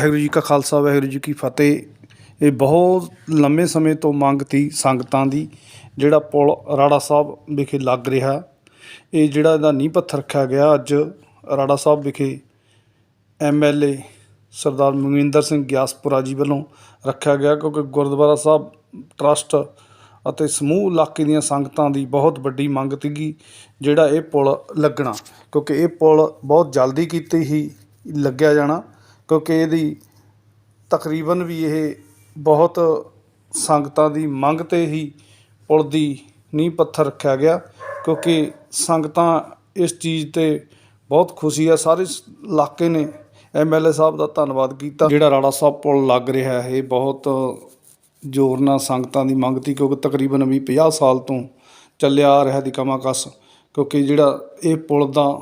ਵਾਹਿਗੁਰੂ ਜੀ ਕਾ ਖਾਲਸਾ, ਵਾਹਿਗੁਰੂ ਜੀ ਕੀ ਫਤਿਹ। ਇਹ ਬਹੁਤ ਲੰਮੇ ਸਮੇਂ ਤੋਂ ਮੰਗ ਤੀ ਸੰਗਤਾਂ ਦੀ, ਜਿਹੜਾ ਪੁਲ ਰਾੜਾ ਸਾਹਿਬ ਵਿਖੇ ਲੱਗ ਰਿਹਾ। ਇਹ ਜਿਹੜਾ ਇਹਦਾ ਨੀਂਹ ਪੱਥਰ ਰੱਖਿਆ ਗਿਆ ਅੱਜ ਰਾੜਾ ਸਾਹਿਬ ਵਿਖੇ ਐਮਐਲਏ ਸਰਦਾਰ ਮਨਵਿੰਦਰ ਸਿੰਘ ਗਿਆਸਪੁਰਾ ਜੀ ਵੱਲੋਂ ਰੱਖਿਆ ਗਿਆ, ਕਿਉਂਕਿ ਗੁਰਦੁਆਰਾ ਸਾਹਿਬ ਟਰਸਟ ਅਤੇ ਸਮੂਹ ਇਲਾਕੇ ਦੀਆਂ ਸੰਗਤਾਂ ਦੀ ਬਹੁਤ ਵੱਡੀ ਮੰਗ ਸੀਗੀ ਜਿਹੜਾ ਇਹ ਪੁਲ ਲੱਗਣਾ। ਕਿਉਂਕਿ ਇਹ ਪੁਲ ਬਹੁਤ ਜਲਦੀ ਕੀਤੀ ਹੀ ਲੱਗਿਆ ਜਾਣਾ। ਕਿਉਂਕਿ ਇਹਦੀ ਤਕਰੀਬਨ ਵੀ ਇਹ ਬਹੁਤ ਸੰਗਤਾਂ ਦੀ ਮੰਗ ਤੇ ਹੀ ਪੁਲ ਦੀ ਨੀਂਹ ਪੱਥਰ ਰੱਖਿਆ ਗਿਆ, ਕਿਉਂਕਿ ਸੰਗਤਾਂ ਇਸ ਚੀਜ਼ ਤੇ ਬਹੁਤ ਖੁਸ਼ੀ ਆ। ਸਾਰੇ ਇਲਾਕੇ ਨੇ ਐਮਐਲਏ ਸਾਹਿਬ ਦਾ ਧੰਨਵਾਦ ਕੀਤਾ। ਜਿਹੜਾ ਰਾੜਾ ਸਾਹਿਬ ਪੁਲ ਲੱਗ ਰਿਹਾ ਹੈ, ਇਹ ਬਹੁਤ ਜ਼ੋਰ ਨਾਲ ਸੰਗਤਾਂ ਦੀ ਮੰਗ ਤੀ ਕਿਉਂਕਿ ਤਕਰੀਬਨ ਵੀ 50 ਸਾਲ ਤੋਂ ਚੱਲਿਆ ਆ ਰਿਹਾ ਦੀ ਕਮਾਕਸ ਕਿਉਂਕਿ ਜਿਹੜਾ ਇਹ ਪੁਲ ਦਾ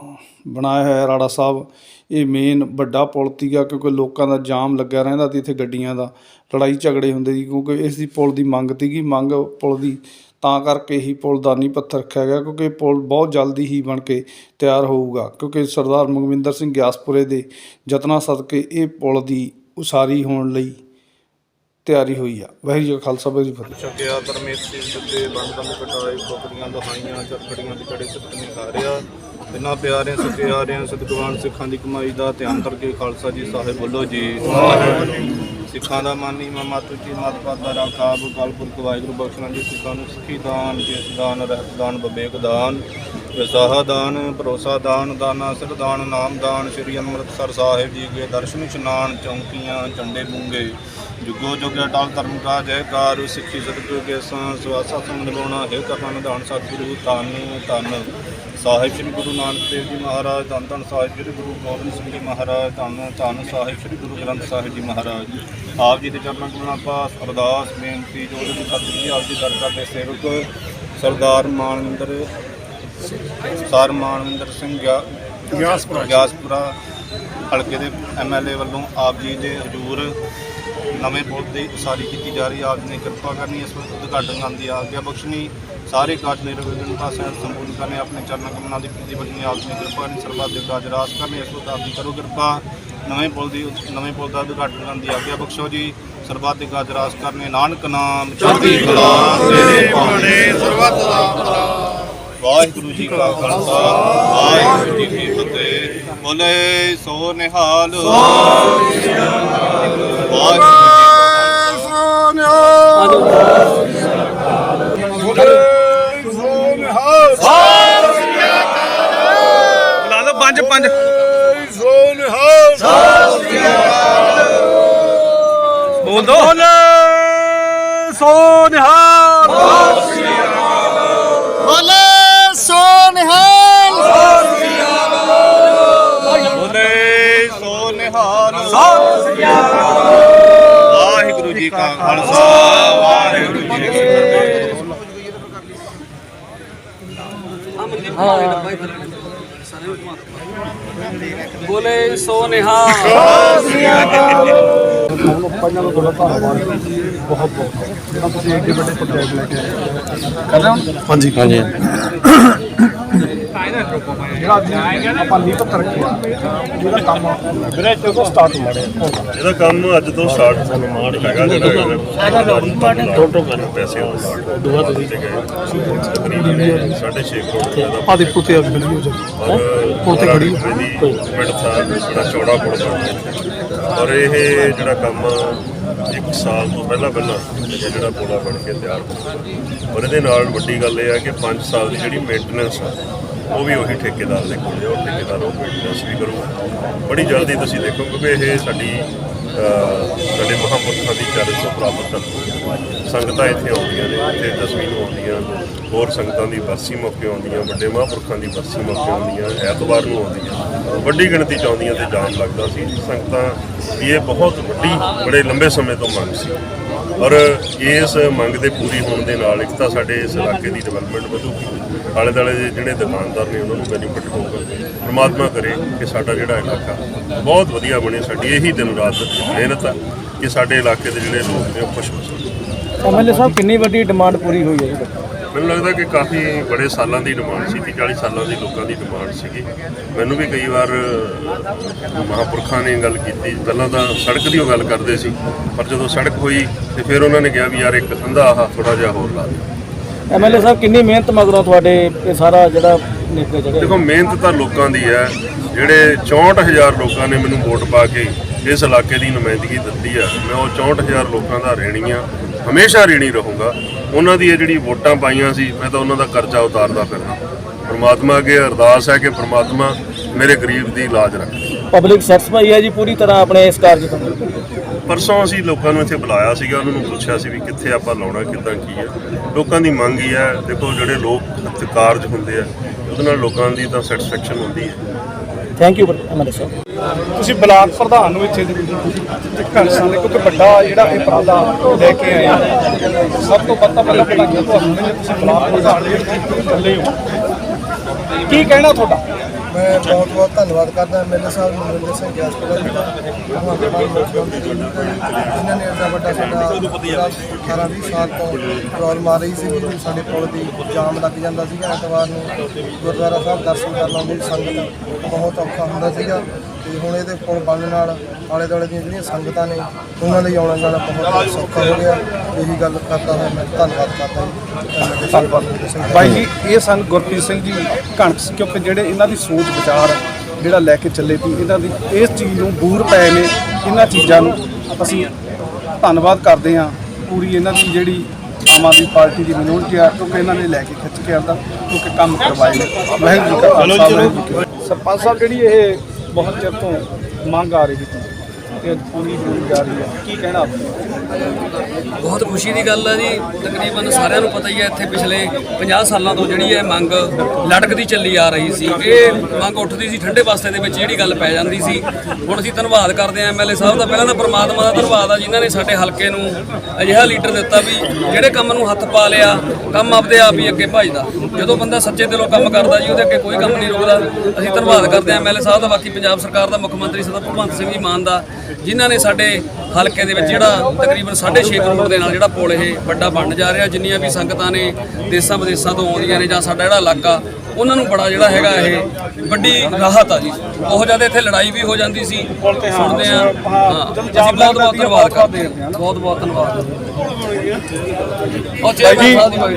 ਬਣਾਇਆ ਹੋਇਆ ਰਾੜਾ ਸਾਹਿਬ ਇਹ ਮੇਨ ਵੱਡਾ ਪੁਲ ਸੀਗਾ ਕਿਉਂਕਿ ਲੋਕਾਂ ਦਾ ਜਾਮ ਲੱਗਿਆ ਰਹਿੰਦਾ ਸੀ ਇੱਥੇ ਗੱਡੀਆਂ ਦਾ, ਲੜਾਈ ਝਗੜੇ ਹੁੰਦੇ ਸੀ ਕਿਉਂਕਿ ਇਸ ਦੀ ਪੁਲ ਦੀ ਮੰਗ ਸੀਗੀ, ਮੰਗ ਪੁਲ ਦੀ, ਤਾਂ ਕਰਕੇ ਹੀ ਪੁਲ ਦਾ ਨੀਂਹ ਪੱਥਰ ਰੱਖਿਆ ਗਿਆ ਕਿਉਂਕਿ ਪੁਲ ਬਹੁਤ ਜਲਦੀ ਹੀ ਬਣ ਕੇ ਤਿਆਰ ਹੋਊਗਾ ਕਿਉਂਕਿ ਸਰਦਾਰ ਮਗਵਿੰਦਰ ਸਿੰਘ ਗਿਆਸਪੁਰੇ ਦੇ ਯਤਨਾਂ ਸਦਕੇ ਇਹ ਪੁਲ ਦੀ ਉਸਾਰੀ ਹੋਣ ਲਈ ਤਿਆਰੀ ਹੋਈ ਆ। ਵਾਹਿਗੁਰੂ ਜੀ ਕਾ ਖਾਲਸਾ, ਵਾਹਿਗੁਰੂ ਜੀ ਫਤਿਹ। ਛਕਿਆ ਪਰਮੇਸ਼ਰ ਸੱਦੇ ਬੰਦ ਬੰਦ ਕਟਾਏ ਕੋਕੜੀਆਂ ਦਹਾਈਆਂ ਚਰਖੜੀਆਂ ਦੀ ਕੜੇ ਚਟਨੀ ਖਾ ਰਿਆ ਇਨਾ ਪਿਆਰਿਆਂ, ਸਤਿਆਰਿਆਂ ਸਤਿਗੁਰਾਂ ਸਿੱਖਾਂ ਦੀ ਕਮਾਈ ਦਾ ਧਿਆਨ ਕਰਕੇ ਖਾਲਸਾ ਜੀ ਸਾਹਿਬ ਬੋਲੋ ਜੀ। ਸਿੱਖਾਂ ਦਾ ਮਾਨੀ ਮਤ ਉੱਚੀ ਮਤ ਪਾਦਾ ਰਾਖਾਬ ਕਲਪੁਰਖ ਵਾਹਿਗੁਰੂ ਬਖਸ਼ਣਾ ਜੀ, ਸਿੱਖਾਂ ਨੂੰ ਸਿੱਖੀ ਦਾਨ ਜਿਸ ਦਾਨ, ਰਹਿਤ ਦਾਨ ਬਵੇਕ ਦਾਨ, ਵਿਸਾਹਾ ਦਾਨ, ਭਰੋਸਾ ਦਾਨ, ਦਾਨਾ ਸਿਰ ਦਾਨ, ਨਾਮ ਦਾਨ, ਸ੍ਰੀ ਅੰਮ੍ਰਿਤਸਰ ਸਾਹਿਬ ਜੀ ਕੇ ਦਰਸ਼ਨ ਇਸ਼ਨਾਨ, ਚੌਂਕੀਆਂ, ਝੰਡੇ ਬੁੰਗੇ ਜੁਗੋ ਜੁਗ ਅਟਲ ਧਰਮ ਕਾ ਜੈਕਾਰ, ਸਿੱਖੀ ਸਤਿਗੁਰੂ ਕੇ ਸਾਂ ਸਵਾਸਾ ਸੰਗ ਨਿਭਾਉਣਾ ਹੈ ਕਰਨਾ ਨਿਧਾਨ ਸਤਿਗੁਰੂ, ਧੰਨ ਧੰਨ। ਸਾਹਿਬ ਸ੍ਰੀ ਗੁਰੂ ਨਾਨਕ ਦੇਵ ਜੀ ਮਹਾਰਾਜ ਧੰਨ ਧੰਨ ਸਾਹਿਬ ਸ੍ਰੀ ਗੁਰੂ ਗੋਬਿੰਦ ਸਿੰਘ ਜੀ ਮਹਾਰਾਜ ਧੰਨ ਧੰਨ ਸਾਹਿਬ ਸ੍ਰੀ ਗੁਰੂ ਗ੍ਰੰਥ ਸਾਹਿਬ ਜੀ ਮਹਾਰਾਜ। ਆਪ ਜੀ ਦੇ ਚਰਨਾਂ ਕਮਲਾਂ ਪਾਸ ਅਰਦਾਸ ਬੇਨਤੀ ਜੋ ਜੀ ਸਤਿਗੁਰੂ ਜੀ ਆਪ ਜੀ ਦਰ ਕਰਦੇ ਸੇਵਕ ਸਰਦਾਰ ਮਾਨਵਿੰਦਰ ਸਰ ਮਾਨਵਿੰਦਰ ਸਿੰਘ ਗਿਆ ਗਿਆਸਪੁਰਾ। ਗਿਆਸਪੁਰਾ ਹਲਕੇ ਦੇ ਐਮਐਲਏ ਵੱਲੋਂ ਆਪ ਜੀ ਦੇ ਹਜ਼ੂਰ ਨਵੇਂ ਪੁਲ ਦੀ ਉਸਾਰੀ ਕੀਤੀ ਜਾ ਰਹੀ ਆਪ ਜੀ ਨੇ ਕਿਰਪਾ ਕਰਨੀ ਇਸ ਵਕਤ ਉਦਘਾਟਨ ਕਰਨ ਦੀ ਆਗਿਆ ਬਖਸ਼ਣੀ। ਸਾਰੇ ਕਾਜ ਨਿਰਵਿਘਨਤਾ ਸਹਿਤ ਸੰਪੂਰਨ ਕਰਨੇ ਆਪਣੇ ਚਰਨਾਂ ਕਮਲਾਂ ਦੀ ਪ੍ਰੀਤੀ ਬਖਸ਼ਣੀ ਆਪ ਜੀ ਨੇ ਕਿਰਪਾ ਕਰਨੀ ਸਰਬੱਤ ਦੇ ਕਾਜ ਰਾਸ ਕਰਨੇ ਇਸ ਆਪ ਜੀ ਕਰੋ ਕਿਰਪਾ। ਨਵੇਂ ਪੁਲ ਦੀ ਨਵੇਂ ਪੁਲ ਦਾ ਉਦਘਾਟਨ ਕਰਨ ਦੀ ਆਗਿਆ ਬਖਸ਼ੋ ਜੀ। ਸਰਬੱਤ ਦੇ ਕਾਜ ਰਾਸ ਕਰਨੇ ਨਾਨਕ ਨਾਮ ਚੜ੍ਹਦੀ ਕਲਾ ਤੇਰੇ ਭਾਣੇ ਸਰਬੱਤ ਦਾ ਵਾਹਿਗੁਰੂ ਜੀ ਕਾ ਖਾਲਸਾ ਵਾਹਿਗੁਰੂ ਜੀ ਕੀ ਫਤਿਹ। ਬੋਲੇ ਸੋ ਨਿਹਾਲ। ਵਾਹਿਗੁਰੂ ਜੀ ਕਾ ਖਾਲਸਾ। ਲਾ ਲਓ ਪੰਜ ਪੰਜ। ਬੋਲ। ਦੋ ਸੋ ਨਿਹਾਲ ਬੋਲੇ ਸੋ ਨਿਹਾਲ ਬੋਲੇ। ਸੋ ਨਿਹਾਲ ਵਾਹਿਗੁਰੂ ਜੀ ਕਾ ਖਾਲਸਾ ਵਾਹਿਗੁਰੂ ਜੀ ਕੀ ਫਤਿਹ। ਬੋਲੇ ਸੋ ਨਿਹਾਲ ਪੰਜਾਂ ਦਾ ਤੁਹਾਡਾ ਧੰਨਵਾਦ ਬਹੁਤ ਬਹੁਤ ਜਿਹੜਾ ਤੁਸੀਂ ਏਡੇ ਵੱਡੇ ਪ੍ਰੋਜੈਕਟ ਲੈ ਕੇ ਆਏ ਕਰ ਰਹੇ ਹੋ ਹਾਂਜੀ। ਹਾਂਜੀ। ਜਿਹੜਾ ਅੱਜ ਆਪਾਂ ਨੀਂਹ ਪੱਥਰ ਰੱਖਿਆ ਜਿਹੜਾ ਕੰਮ ਵੀਰੇ ਚੋਂ ਸਟਾਰਟ ਮਾੜੇ ਇਹਦਾ ਕੰਮ ਅੱਜ ਤੋਂ ਸਟਾਰਟ ਸਾਨੂੰ ਮਾਣ ਹੈਗਾ ਜਿਹੜਾ ਹੈਗਾ ਟੋਟੋ ਕਰ ਪੈਸੇ ਦੁਆ ਤੁਸੀਂ ਤਕਰੀਬਨ 6.5 ਕਰੋੜ ਰੁਪਏ ਦਾ ਆ ਦੇਖੋ ਤੇ ਅੱਜ ਵੀਡੀਓ ਚ ਪੁਲ ਤੇ ਖੜੀ ਮਿੰਟ ਸਾਹਿਬ ਬੜਾ ਚੌੜਾ ਪੁਲ ਬਣਿਆ ਔਰ ਇਹ ਜਿਹੜਾ ਕੰਮ ਇੱਕ ਸਾਲ ਤੋਂ ਪਹਿਲਾਂ ਪਹਿਲਾਂ ਇਹ ਜਿਹੜਾ ਪੁਲਾ ਬਣ ਕੇ ਤਿਆਰ ਹੋਇਆ। ਔਰ ਇਹਦੇ ਨਾਲ ਵੱਡੀ ਗੱਲ ਇਹ ਹੈ ਕਿ 5 ਸਾਲ ਦੀ ਜਿਹੜੀ ਮੇਨਟੇਨੈਂਸ ਆ ਉਹ ਵੀ ਉਹੀ ਠੇਕੇਦਾਰ ਦੇ ਕੋਲ ਹੈ ਉਹ ਠੇਕੇਦਾਰ ਉਹ ਮੇਨਟੇਨੈਂਸ ਵੀ ਕਰੂਗਾ। ਬੜੀ ਜਲਦੀ ਤੁਸੀਂ ਦੇਖੋ ਕਿਉਂਕਿ ਇਹ ਸਾਡੀ ਸਾਡੇ ਮਹਾਂਪੁਰਖਾਂ ਦੀ ਚਰਚ ਤੋਂ ਪ੍ਰਾਪਤ ਹੈ ਸੰਗਤਾਂ ਇੱਥੇ ਆਉਂਦੀਆਂ ਨੇ, ਇੱਥੇ ਦਸਵੀਂ ਨੂੰ ਆਉਂਦੀਆਂ, ਹੋਰ ਸੰਗਤਾਂ ਦੀ ਬਰਸੀ ਮੌਕੇ ਆਉਂਦੀਆਂ, ਵੱਡੇ ਮਹਾਂਪੁਰਖਾਂ ਦੀ ਬਰਸੀ ਮੌਕੇ ਆਉਂਦੀਆਂ, ਐਤਵਾਰ ਨੂੰ ਆਉਂਦੀਆਂ। ਵੱਡੀ ਗਿਣਤੀ ਚ ਆਉਂਦੀਆਂ ਤੇ ਜਾਮ ਲੱਗਦਾ ਸੀ। ਸੰਗਤਾਂ ਦੀ ਇਹ ਬਹੁਤ ਵੱਡੀ, ਬੜੇ ਲੰਬੇ ਸਮੇਂ ਤੋਂ ਮੰਗ ਸੀ। ਔਰ ਇਸ ਮੰਗ ਦੇ ਪੂਰੀ ਹੋਣ ਦੇ ਨਾਲ ਇੱਕ ਤਾਂ ਸਾਡੇ ਇਸ ਇਲਾਕੇ ਦੀ ਡਿਵੈਲਪਮੈਂਟ ਵਧੂਗੀ। ਆਲੇ ਦੁਆਲੇ ਦੇ ਜਿਹੜੇ ਦੁਕਾਨਦਾਰ ਨੇ ਉਹਨਾਂ ਨੂੰ ਬੈਨੀਫਿਟ ਹੋਊਗਾ। ਪ੍ਰਮਾਤਮਾ ਕਰੇ ਕਿ ਸਾਡਾ ਜਿਹੜਾ ਇਲਾਕਾ ਬਹੁਤ ਵਧੀਆ ਬਣੇ। ਸਾਡੀ ਇਹੀ ਦਿਨ ਰਾਤ ਮਿਹਨਤ ਆ ਕਿ ਸਾਡੇ ਇਲਾਕੇ ਦੇ ਜਿਹੜੇ ਲੋਕ ਨੇ ਉਹ ਖੁਸ਼ ਹੋ ਸਕਣ। ਐਮਐਲਏ ਸਾਹਿਬ, ਕਿੰਨੀ ਵੱਡੀ ਡਿਮਾਂਡ ਪੂਰੀ ਹੋਈ ਹੈ ਜੀ? ਮੈਨੂੰ ਲੱਗਦਾ ਕਿ ਕਾਫੀ ਬੜੇ ਸਾਲਾਂ ਦੀ ਡਿਮਾਂਡ ਸੀ 30 40 ਸਾਲਾਂ ਦੀ ਲੋਕਾਂ ਦੀ ਡਿਮਾਂਡ ਸੀਗੀ। ਮੈਨੂੰ ਵੀ ਕਈ ਵਾਰ ਮਹਾਂਪੁਰਖਾਂ ਨੇ ਗੱਲ ਕੀਤੀ ਪਹਿਲਾਂ ਤਾਂ ਸੜਕ ਦੀ ਉਹ ਗੱਲ ਕਰਦੇ ਸੀ ਪਰ ਜਦੋਂ ਸੜਕ ਹੋਈ ਤੇ ਫਿਰ ਉਹਨਾਂ ਨੇ ਕਿਹਾ ਵੀ ਯਾਰ ਇੱਕ ਕੰਧਾ ਆਹ ਥੋੜਾ ਜਿਹਾ ਹੋਰ ਲਾ ਦੇ ਐਮਐਲਏ ਸਾਹਿਬ ਕਿੰਨੀ ਮਿਹਨਤ ਮਗਰੋਂ ਤੁਹਾਡੇ ਇਹ ਸਾਰਾ ਜਿਹੜਾ ਨਿੱਕੇ ਜਗ੍ਹਾ ਦੇਖੋ ਮਿਹਨਤ ਤਾਂ ਲੋਕਾਂ ਦੀ ਹੈ। ਜਿਹੜੇ 64000 ਲੋਕਾਂ ਨੇ ਮੈਨੂੰ ਵੋਟ ਪਾ ਕੇ ਇਸ ਇਲਾਕੇ ਦੀ ਨੁਮਾਇੰਦਗੀ ਦਿੱਤੀ ਆ ਮੈਂ ਉਹ 64000 ਲੋਕਾਂ ਦਾ ਰਹਿਣੀ ਆ। ਹਮੇਸ਼ਾ ਰਹਿਣੀ ਰਹੂੰਗਾ। ਉਹਨਾਂ ਦੀ ਇਹ ਜਿਹੜੀ ਵੋਟਾਂ ਪਾਈਆਂ ਸੀ ਮੈਂ ਤਾਂ ਉਹਨਾਂ ਦਾ ਕਰਜ਼ਾ ਉਤਾਰਦਾ ਫਿਰਦਾ। ਪਰਮਾਤਮਾ ਅੱਗੇ ਅਰਦਾਸ ਹੈ ਕਿ ਪਰਮਾਤਮਾ ਮੇਰੇ ਗਰੀਬ ਦੀ ਲਾਜ ਰੱਖੇ। ਪਬਲਿਕ ਸੈਟੀਸਫਾਈ ਹੈ ਜੀ ਪੂਰੀ ਤਰ੍ਹਾਂ ਆਪਣੇ ਇਸ ਕਾਰਜ ਤੋਂ। ਪਰਸੋਂ ਅਸੀਂ ਲੋਕਾਂ ਨੂੰ ਇੱਥੇ ਬੁਲਾਇਆ ਸੀਗਾ ਉਹਨਾਂ ਨੂੰ ਪੁੱਛਿਆ ਸੀ ਵੀ ਕਿੱਥੇ ਆਪਾਂ ਲਾਉਣਾ ਕਿੱਦਾਂ ਕੀ ਹੈ। ਲੋਕਾਂ ਦੀ ਮੰਗ ਹੀ ਹੈ ਦੇਖੋ ਜਿਹੜੇ ਲੋਕ ਕਾਰਜ ਹੁੰਦੇ ਆ ਉਹਦੇ ਨਾਲ ਲੋਕਾਂ ਦੀ ਤਾਂ ਸੈਟੀਸਫੈਕਸ਼ਨ ਹੁੰਦੀ ਹੈ। ਥੈਂਕ ਯੂ ਐਮਐਲਏ ਸਾਹਿਬ ਤੁਸੀਂ ਬਲਾਕ ਪ੍ਰਧਾਨ ਨੂੰ ਇੱਥੇ ਘਣਸਾਂ ਦੇ ਕਿਉਂਕਿ ਵੱਡਾ ਜਿਹੜਾ ਇਹ ਉਪਰਾਲਾ ਲੈ ਕੇ ਆਏ ਆ ਸਭ ਤੋਂ ਵੱਧ ਤਾਂ ਪਹਿਲਾਂ ਵਧਾਈਆਂ ਤੁਹਾਨੂੰ, ਜੇ ਤੁਸੀਂ ਬਲਾਕ ਪ੍ਰਧਾਨ ਦੇ ਇਕੱਲੇ ਹੋ, ਕੀ ਕਹਿਣਾ ਤੁਹਾਡਾ? ਮੈਂ ਬਹੁਤ ਬਹੁਤ ਧੰਨਵਾਦ ਕਰਦਾ ਐਮਐਲਏ ਸਾਹਿਬ ਨਰਿੰਦਰ ਸਿੰਘ ਗਿਆਸਪੁਰਾ ਜੀ ਦਾ ਭਗਵੰਤ ਮਾਨ ਮੁੱਖ ਜੀ ਦਾ ਜਿਨ੍ਹਾਂ ਨੇ ਇੰਨਾ ਵੱਡਾ ਸਾਡਾ 18 20 ਸਾਲ ਤੋਂ ਪ੍ਰੋਬਲਮ ਆ ਰਹੀ ਸੀ ਵੀ ਸਾਡੇ ਪੁਲ ਦੀ ਜਾਮ ਲੱਗ ਜਾਂਦਾ ਸੀਗਾ, ਐਤਵਾਰ ਨੂੰ ਗੁਰਦੁਆਰਾ ਸਾਹਿਬ ਦਰਸ਼ਨ ਕਰਨ ਆਉਂਦੀ ਸੰਗਤ ਬਹੁਤ ਔਖਾ ਹੁੰਦਾ ਸੀਗਾ ਤੇ ਹੁਣ ਇਹਦੇ ਪੁਲ ਬਣਨ ਨਾਲ ਆਲੇ ਦੁਆਲੇ ਦੀਆਂ ਜਿਹੜੀਆਂ ਸੰਗਤਾਂ ਨੇ, ਉਹਨਾਂ ਲਈ ਆਉਣਾ ਜਾਣਾ ਬਹੁਤ ਸੌਖਾ ਹੋ ਗਿਆ, ਇਹੀ ਗੱਲ ਕਰਦਾ ਹਾਂ ਮੈਂ ਧੰਨਵਾਦ ਕਰਦਾ ਬਾਈ ਜੀ ਇਹ ਸਨ ਗੁਰਪ੍ਰੀਤ ਸਿੰਘ ਜੀ ਕਣਕ ਕਿਉਂਕਿ ਜਿਹੜੇ ਇਹਨਾਂ ਦੀ ਸੋਚ ਵਿਚਾਰ ਜਿਹੜਾ ਲੈ ਕੇ ਚੱਲੇ ਸੀ ਇਹਨਾਂ ਦੀ ਇਸ ਚੀਜ਼ ਨੂੰ ਬੂਰ ਪਏ ਨੇ ਇਹਨਾਂ ਚੀਜ਼ਾਂ ਨੂੰ। ਅਸੀਂ ਧੰਨਵਾਦ ਕਰਦੇ ਹਾਂ ਪੂਰੀ ਇਹਨਾਂ ਦੀ ਜਿਹੜੀ ਆਮ ਆਦਮੀ ਪਾਰਟੀ ਦੀ ਮਿਹਨਤ ਆ ਕਿਉਂਕਿ ਇਹਨਾਂ ਨੇ ਲੈ ਕੇ ਖਿੱਚ ਕੇ ਆਂਦਾ ਕਿਉਂਕਿ ਕੰਮ ਕਰਵਾਏ ਨੇ। ਵਾਹਿਗੁਰੂ ਜੀ ਕਾ ਖਾਲਸਾ ਵਾਹਿਗੁਰੂ ਜੀ ਕੀ ਫਤਿਹ। ਸਰਪੰਚ ਸਾਹਿਬ ਜਿਹੜੀ ਇਹ ਬਹੁਤ ਚਿਰ ਤੋਂ ਮੰਗ ਆ ਰਹੀ ਸੀ ਤੇ ਅੱਜ ਪੂਰੀ ਜਾ ਰਹੀ ਹੈ। ਕੀ ਕਹਿਣਾ ਆਪਣਾ ਬਹੁਤ ਖੁਸ਼ੀ ਦੀ ਗੱਲ ਹੈ ਜੀ। ਤਕਰੀਬਨ ਸਾਰਿਆਂ ਨੂੰ ਪਤਾ ਹੀ ਹੈ, ਇੱਥੇ ਪਿਛਲੇ 50 ਸਾਲਾਂ ਤੋਂ ਜਿਹੜੀ ਹੈ ਮੰਗ ਲੜਕਦੀ ਚੱਲੀ ਆ ਰਹੀ ਸੀ। ਇਹ ਮੰਗ ਉੱਠਦੀ ਸੀ, ਠੰਡੇ ਪਾਸੇ ਦੇ ਵਿੱਚ ਜਿਹੜੀ ਗੱਲ ਪੈ ਜਾਂਦੀ ਸੀ। ਹੁਣ ਅਸੀਂ ਧੰਨਵਾਦ ਕਰਦੇ ਹਾਂ ਐਮਐਲਏ ਸਾਹਿਬ ਦਾ। ਪਹਿਲਾਂ ਤਾਂ ਪ੍ਰਮਾਤਮਾ ਦਾ ਧੰਨਵਾਦ ਆ, ਜਿਨ੍ਹਾਂ ਨੇ ਸਾਡੇ ਹਲਕੇ ਨੂੰ ਅਜਿਹਾ ਲੀਡਰ ਦਿੱਤਾ ਵੀ ਜਿਹੜੇ ਕੰਮ ਨੂੰ ਹੱਥ ਪਾ ਲਿਆ, ਕੰਮ ਆਪਦੇ ਆਪ ਹੀ ਅੱਗੇ ਭਜਦਾ। ਜਦੋਂ ਬੰਦਾ ਸੱਚੇ ਦਿਲੋਂ ਕੰਮ ਕਰਦਾ ਜੀ, ਉਹਦੇ ਅੱਗੇ ਕੋਈ ਕੰਮ ਨਹੀਂ ਰੁਕਦਾ। ਅਸੀਂ ਧੰਨਵਾਦ ਕਰਦੇ ਹਾਂ ਐਮਐਲਏ ਸਾਹਿਬ ਦਾ। ਬਾਕੀ ਪੰਜਾਬ ਸਰਕਾਰ ਦਾ ਮੁੱਖ ਮੰਤਰੀ ਸਰਦਾਰ ਭਗਵੰਤ ਸਿੰਘ ਜੀ ਮਾਨ ਦਾ। ਜਿਨ੍ਹਾਂ ਨੇ ਸਾਡੇ ਹਲਕੇ ਦੇ ਵਿੱਚ ਜਿਹੜਾ ਤਕਰੀਬਨ 6.5 ਕਰੋੜ ਦੇ ਨਾਲ ਜਿਹੜਾ ਪੁਲ ਇਹ ਵੱਡਾ ਬਣ ਜਾ ਰਿਹਾ ਜਿੰਨੀਆਂ ਵੀ ਸੰਗਤਾਂ ਨੇ ਦੇਸਾਂ ਵਿਦੇਸਾਂ ਤੋਂ ਆਉਂਦੀਆਂ ਨੇ ਜਾਂ ਸਾਡਾ ਜਿਹੜਾ ਇਲਾਕਾ ਉਹਨਾਂ ਨੂੰ ਬੜਾ ਜਿਹੜਾ ਹੈਗਾ ਇਹ ਵੱਡੀ ਰਾਹਤ ਆ ਜੀ। ਬਹੁਤ ਜ਼ਿਆਦਾ ਇੱਥੇ ਲੜਾਈ ਵੀ ਹੋ ਜਾਂਦੀ ਸੀ। ਸੁਣਦੇ ਆ ਹਾਂ ਅਸੀਂ ਬਹੁਤ ਬਹੁਤ ਧੰਨਵਾਦ ਕਰਦੇ ਹਾਂ। ਬਹੁਤ ਬਹੁਤ ਧੰਨਵਾਦ। ਉਹ ਚੇਅਰਮੈਨ ਸਾਹਿਬ ਦੀ ਬਾਈ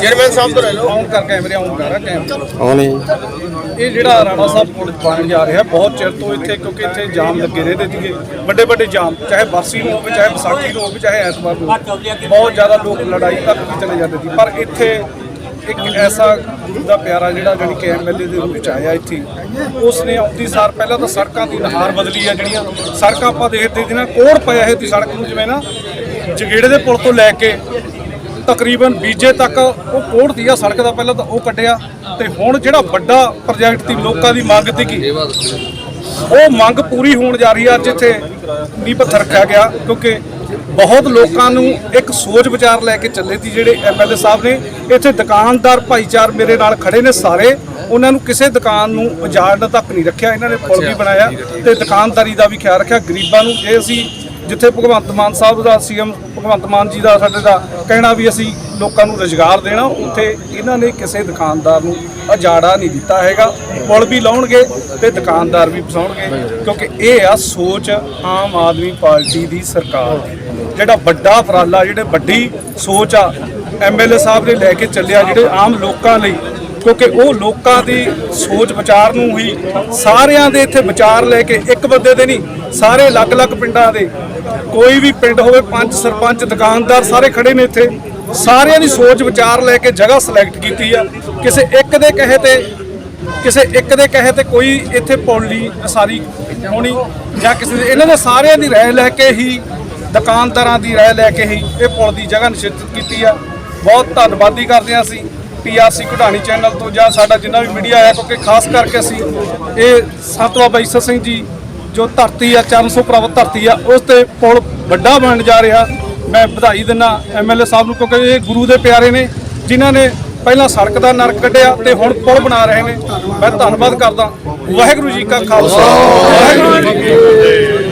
ਚੇਅਰਮੈਨ ਸਾਹਿਬ ਤੋਂ ਲੈ ਲਓ। ਆਨ ਕਰ ਕੈਮਰੇ ਆਨ ਕਰ ਕੈਮਰਾ ਇਹ ਜਿਹੜਾ ਰਾਣਾ ਸਾਹਿਬ ਪੁਲ ਬਣ ਜਾ ਰਿਹਾ ਬਹੁਤ ਚਿਰ ਤੋਂ ਇੱਥੇ ਕਿਉਂਕਿ ਇੱਥੇ ਜਾਮ ਲੱਗੇ ਰਹਿੰਦੇ ਸੀਗੇ ਵੱਡੇ ਵੱਡੇ ਜਾਮ, ਚਾਹੇ ਬਰਸੀ ਨੂੰ ਹੋਵੇ, ਚਾਹੇ ਵਿਸਾਖੀ ਨੂੰ ਹੋਵੇ, ਚਾਹੇ ਐਤਵਾਰ ਨੂੰ ਹੋਵੇ। ਬਹੁਤ ਜ਼ਿਆਦਾ ਲੋਕ ਲੜਾਈ ਤੱਕ ਵੀ ਚਲੇ ਜਾਂਦੇ ਸੀ ਪਰ ਇੱਥੇ ਇੱਕ ਐਸਾ ਗੁਰੂ ਦਾ ਪਿਆਰਾ ਜਿਹੜਾ ਜਾਣੀ ਕਿ ਐਮਐਲਏ ਦੇ ਰੂਪ ਚ ਆਇਆ ਇੱਥੇ ਉਸ ਨੇ ਆਉਂਦੀ ਸਾਰ ਪਹਿਲਾਂ ਤਾਂ ਸੜਕਾਂ ਦੀ ਨਹਾਰ ਬਦਲੀ ਆ ਜਿਹੜੀਆਂ, ਸੜਕਾਂ ਆਪਾਂ ਦੇਖਦੇ ਸੀ ਨਾ, ਕੋੜ ਪਿਆ ਹੈ ਦੀ ਸੜਕ ਨੂੰ, ਜਿਵੇਂ ਨਾ ਜਗੇੜੇ ਦੇ ਪੁਲ ਤੋਂ ਲੈ ਕੇ ਤਕਰੀਬਨ ਬੀਜੇ ਤੱਕ ਉਹ ਕੋੜ ਦੀ ਆ ਸੜਕ ਦਾ ਪਹਿਲਾਂ ਤਾਂ ਉਹ ਕੱਢਿਆ, ਤੇ ਹੁਣ ਜਿਹੜਾ ਵੱਡਾ ਪ੍ਰੋਜੈਕਟ ਦੀ ਲੋਕਾਂ ਦੀ ਮੰਗ ਸੀਗੀ ਉਹ ਮੰਗ ਪੂਰੀ ਹੋਣ ਜਾ ਰਹੀ ਹੈ ਅੱਜ ਇੱਥੇ ਨੀਂਹ ਪੱਥਰ ਰੱਖਿਆ ਗਿਆ ਕਿਉਂਕਿ ਬਹੁਤ ਲੋਕਾਂ ਨੂੰ ਇੱਕ ਸੋਚ ਵਿਚਾਰ ਲੈ ਕੇ ਚੱਲੇ ਸੀ ਜਿਹੜੇ ਐਮਐਲਏ ਸਾਹਿਬ ਨੇ। ਇੱਥੇ ਦੁਕਾਨਦਾਰ ਭਾਈਚਾਰ ਮੇਰੇ ਨਾਲ ਖੜੇ ਨੇ ਸਾਰੇ। ਉਹਨਾਂ ਨੂੰ ਕਿਸੇ ਦੁਕਾਨ ਨੂੰ ਉਜਾੜਨ ਤੱਕ ਨਹੀਂ ਰੱਖਿਆ। ਇਹਨਾਂ ਨੇ ਪੁਲ ਵੀ ਬਣਾਇਆ ਤੇ ਦੁਕਾਨਦਾਰੀ ਦਾ ਵੀ ਖਿਆਲ ਰੱਖਿਆ। ਗਰੀਬਾਂ ਨੂੰ ਜੇ ਅਸੀਂ ਜਿੱਥੇ ਭਗਵੰਤ ਮਾਨ ਸਾਹਿਬ ਦਾ, ਸੀਐਮ ਭਗਵੰਤ ਮਾਨ ਜੀ ਦਾ, ਸਾਡੇ ਦਾ ਕਹਿਣਾ ਵੀ ਅਸੀਂ ਲੋਕਾਂ ਨੂੰ ਰੁਜ਼ਗਾਰ ਦੇਣਾ, ਉੱਥੇ ਇਹਨਾਂ ਨੇ ਕਿਸੇ ਦੁਕਾਨਦਾਰ ਨੂੰ ਅਜਾੜਾ ਨਹੀਂ ਦਿੱਤਾ ਹੈਗਾ। ਪੁਲ ਵੀ ਲਾਉਣਗੇ ਤੇ ਦੁਕਾਨਦਾਰ ਵੀ ਫਸਾਉਣਗੇ, ਕਿਉਂਕਿ ਇਹ ਆ ਸੋਚ ਆਮ ਆਦਮੀ ਪਾਰਟੀ ਦੀ ਸਰਕਾਰ ਦੀ। ਜਿਹੜਾ ਵੱਡਾ ਉਪਰਾਲਾ, ਜਿਹੜੇ ਵੱਡੀ ਸੋਚ ਆ ਐਮਐਲਏ ਸਾਹਿਬ ਨੇ ਲੈ ਕੇ ਚੱਲਿਆ, ਜਿਹੜੇ ਆਮ ਲੋਕਾਂ ਲਈ ਕਿਉਂਕਿ ਉਹ ਲੋਕਾਂ ਦੀ ਸੋਚ ਵਿਚਾਰ ਨੂੰ ਹੀ ਸਾਰਿਆਂ ਦੇ ਇੱਥੇ ਵਿਚਾਰ ਲੈ ਕੇ ਇੱਕ ਬੰਦੇ ਦੇ ਨਹੀਂ, ਸਾਰੇ ਅਲੱਗ-ਅਲੱਗ ਪਿੰਡਾਂ ਦੇ। ਕੋਈ ਵੀ ਪਿੰਡ ਹੋਵੇ ਪੰਜ ਸਰਪੰਚ, ਦੁਕਾਨਦਾਰ ਸਾਰੇ ਖੜੇ ਨੇ ਇੱਥੇ। ਸਾਰਿਆਂ ਦੀ ਸੋਚ ਵਿਚਾਰ ਲੈ ਕੇ ਜਗ੍ਹਾ ਸਿਲੈਕਟ ਕੀਤੀ ਆ। ਕਿਸੇ ਇੱਕ ਦੇ ਕਹੇ ਤੇ, ਕਿਸੇ ਇੱਕ ਦੇ ਕਹੇ ਤੇ ਕੋਈ ਇੱਥੇ ਪੌਲੀ ਸਾਰੀ ਹੋਣੀ ਜਾਂ ਕਿਸੇ ਦੇ, ਇਹਨਾਂ ਦੇ ਸਾਰਿਆਂ ਦੀ ਰਾਏ ਲੈ ਕੇ ਹੀ, ਦੁਕਾਨਦਾਰਾਂ ਦੀ ਰਾਏ ਲੈ ਕੇ ਹੀ ਇਹ ਪੁਲ ਦੀ ਜਗ੍ਹਾ ਨਿਸ਼ਚਿਤ ਕੀਤੀ ਆ। ਬਹੁਤ ਧੰਨਵਾਦੀ ਕਰਦੇ ਹਾਂ ਅਸੀਂ। ਪੀਆਰਸੀ ਘਟਾਣੀ ਚੈਨਲ ਤੋਂ ਜਾਂ ਸਾਡਾ ਜਿੰਨਾ ਵੀ ਮੀਡੀਆ ਹੈ, ਕਿਉਂਕਿ ਖਾਸ ਕਰਕੇ ਅਸੀਂ ਇਹ ਸੰਤ ਬਾਬਾ ਈਸਾ ਸਿੰਘ ਜੀ ਜੋ ਧਰਤੀ ਆ 400 ਪ੍ਰਾਪਤ ਧਰਤੀ ਆ, ਉਸ ਤੇ ਪੁਲ ਵੱਡਾ ਬਣਨ ਜਾ ਰਿਹਾ। ਮੈਂ ਵਧਾਈ ਦਿੰਦਾ ਐਮਐਲਏ ਸਾਹਿਬ ਨੂੰ, ਕਿਉਂਕਿ ਇਹ ਗੁਰੂ ਦੇ ਪਿਆਰੇ ਨੇ, ਜਿਨ੍ਹਾਂ ਨੇ ਪਹਿਲਾਂ ਸੜਕ ਦਾ ਨਰਕ ਕੱਢਿਆ ਤੇ ਹੁਣ ਪੁਲ ਬਣਾ ਰਹੇ ਨੇ। ਮੈਂ ਧੰਨਵਾਦ ਕਰਦਾ। ਵਾਹਿਗੁਰੂ ਜੀ ਕਾ ਖਾਲਸਾ। ਵਾਹਿਗੁਰੂ ਜੀ ਕੀ ਫਤਿਹ।